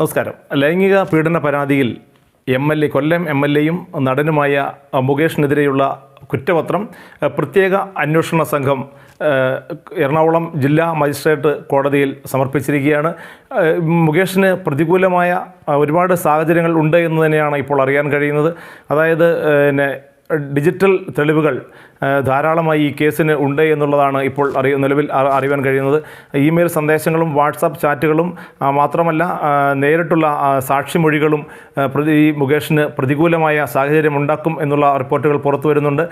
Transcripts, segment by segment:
നമസ്കാരം. ലൈംഗിക പീഡന പരാതിയിൽ M L A Kollam M L എയും നടനുമായ മുകേഷിനെതിരെയുള്ള കുറ്റപത്രം പ്രത്യേക അന്വേഷണ സംഘം എറണാകുളം ജില്ലാ മജിസ്ട്രേറ്റ് കോടതിയിൽ സമർപ്പിച്ചിരിക്കുകയാണ്. മുകേഷിന് പ്രതികൂലമായ ഒരുപാട് സാഹചര്യങ്ങൾ ഉണ്ട് എന്ന് തന്നെയാണ് ഇപ്പോൾ അറിയാൻ കഴിയുന്നത്. അതായത് പിന്നെ ഡിജിറ്റൽ തെളിവുകൾ ധാരാളമായി ഈ കേസിന് ഉണ്ട് എന്നുള്ളതാണ് ഇപ്പോൾ അറിയ നിലവിൽ അറിയാൻ കഴിയുന്നത്. ഇമെയിൽ സന്ദേശങ്ങളും വാട്സാപ്പ് ചാറ്റുകളും മാത്രമല്ല നേരിട്ടുള്ള സാക്ഷിമൊഴികളും പ്രതി ഈ മുകേഷിന് പ്രതികൂലമായ സാഹചര്യം ഉണ്ടാക്കും എന്നുള്ള റിപ്പോർട്ടുകൾ പുറത്തു വരുന്നുണ്ട്.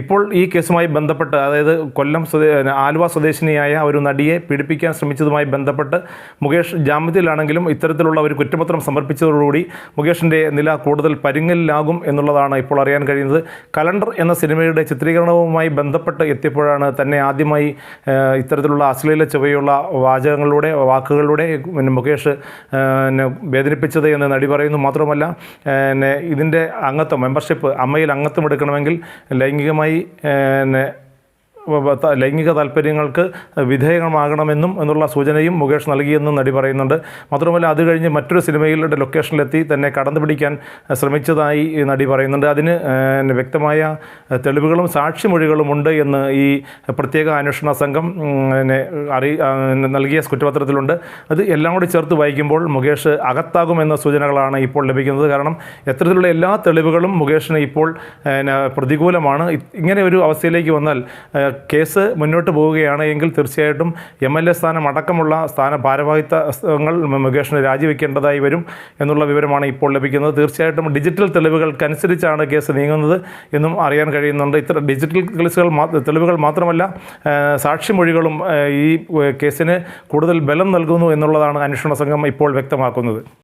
ഇപ്പോൾ ഈ കേസുമായി ബന്ധപ്പെട്ട് അതായത് കൊല്ലം സ്വദേ ആലുവ സ്വദേശിനിയായ ഒരു നടിയെ പീഡിപ്പിക്കാൻ ശ്രമിച്ചതുമായി ബന്ധപ്പെട്ട് മുകേഷ് ജാമ്യത്തിലാണെങ്കിലും ഇത്തരത്തിലുള്ള ഒരു കുറ്റപത്രം സമർപ്പിച്ചതോടുകൂടി മുകേഷിന്റെ നില കൂടുതൽ പരുങ്ങലിലാകും എന്നുള്ളതാണ് ഇപ്പോൾ അറിയാൻ കഴിയുന്നത്. കലണ്ടർ എന്ന സിനിമയുടെ ചിത്രീകരണവുമായി ബന്ധപ്പെട്ട് എത്തിയപ്പോഴാണ് തന്നെ ആദ്യമായി ഇത്തരത്തിലുള്ള അശ്ലീല ചുവയുള്ള വാചകങ്ങളിലൂടെ വാക്കുകളിലൂടെ പിന്നെ മുകേഷ് വേദനിപ്പിച്ചത് എന്ന് നടി പറയുന്നു. മാത്രമല്ല ഇതിന്റെ അംഗത്വം മെമ്പർഷിപ്പ് അമ്മയിൽ അംഗത്വം എടുക്കണമെങ്കിൽ ലൈംഗികമായി ലൈംഗിക താല്പര്യങ്ങൾക്ക് വിധേയമാകണമെന്നും എന്നുള്ള സൂചനയും മുകേഷ് നൽകിയെന്നും നടി പറയുന്നുണ്ട്. മാത്രമല്ല അത് കഴിഞ്ഞ് മറ്റൊരു സിനിമയിലുടെ ലൊക്കേഷനിലെത്തി തന്നെ കടന്നു പിടിക്കാൻ ശ്രമിച്ചതായി നടി പറയുന്നുണ്ട്. അതിന് വ്യക്തമായ തെളിവുകളും സാക്ഷിമൊഴികളും ഉണ്ട് എന്ന് ഈ പ്രത്യേക അന്വേഷണ സംഘം അറി നൽകിയ കുറ്റപത്രത്തിലുണ്ട്. അത് എല്ലാം കൂടി ചേർത്ത് വായിക്കുമ്പോൾ മുകേഷ് അകത്താകുമെന്ന സൂചനകളാണ് ഇപ്പോൾ ലഭിക്കുന്നത്. കാരണം എത്തരത്തിലുള്ള എല്ലാ തെളിവുകളും മുകേഷിന് ഇപ്പോൾ പ്രതികൂലമാണ്. ഇങ്ങനെ ഒരു അവസ്ഥയിലേക്ക് വന്നാൽ കേസ് മുന്നോട്ട് പോവുകയാണ് എങ്കിൽ തീർച്ചയായിട്ടും എം എൽ എ സ്ഥാനം അടക്കമുള്ള സ്ഥാന ഭാരവാഹിത്വങ്ങൾ മുകേഷിന് രാജിവെക്കേണ്ടതായി വരും എന്നുള്ള വിവരമാണ് ഇപ്പോൾ ലഭിക്കുന്നത്. തീർച്ചയായിട്ടും ഡിജിറ്റൽ തെളിവുകൾക്കനുസരിച്ചാണ് കേസ് നീങ്ങുന്നത് എന്നും അറിയാൻ കഴിയുന്നുണ്ട്. ഇത്ര ഡിജിറ്റൽ കേസുകൾ തെളിവുകൾ മാത്രമല്ല സാക്ഷിമൊഴികളും ഈ കേസിന് കൂടുതൽ ബലം നൽകുന്നു എന്നുള്ളതാണ് അന്വേഷണ സംഘം ഇപ്പോൾ വ്യക്തമാക്കുന്നത്.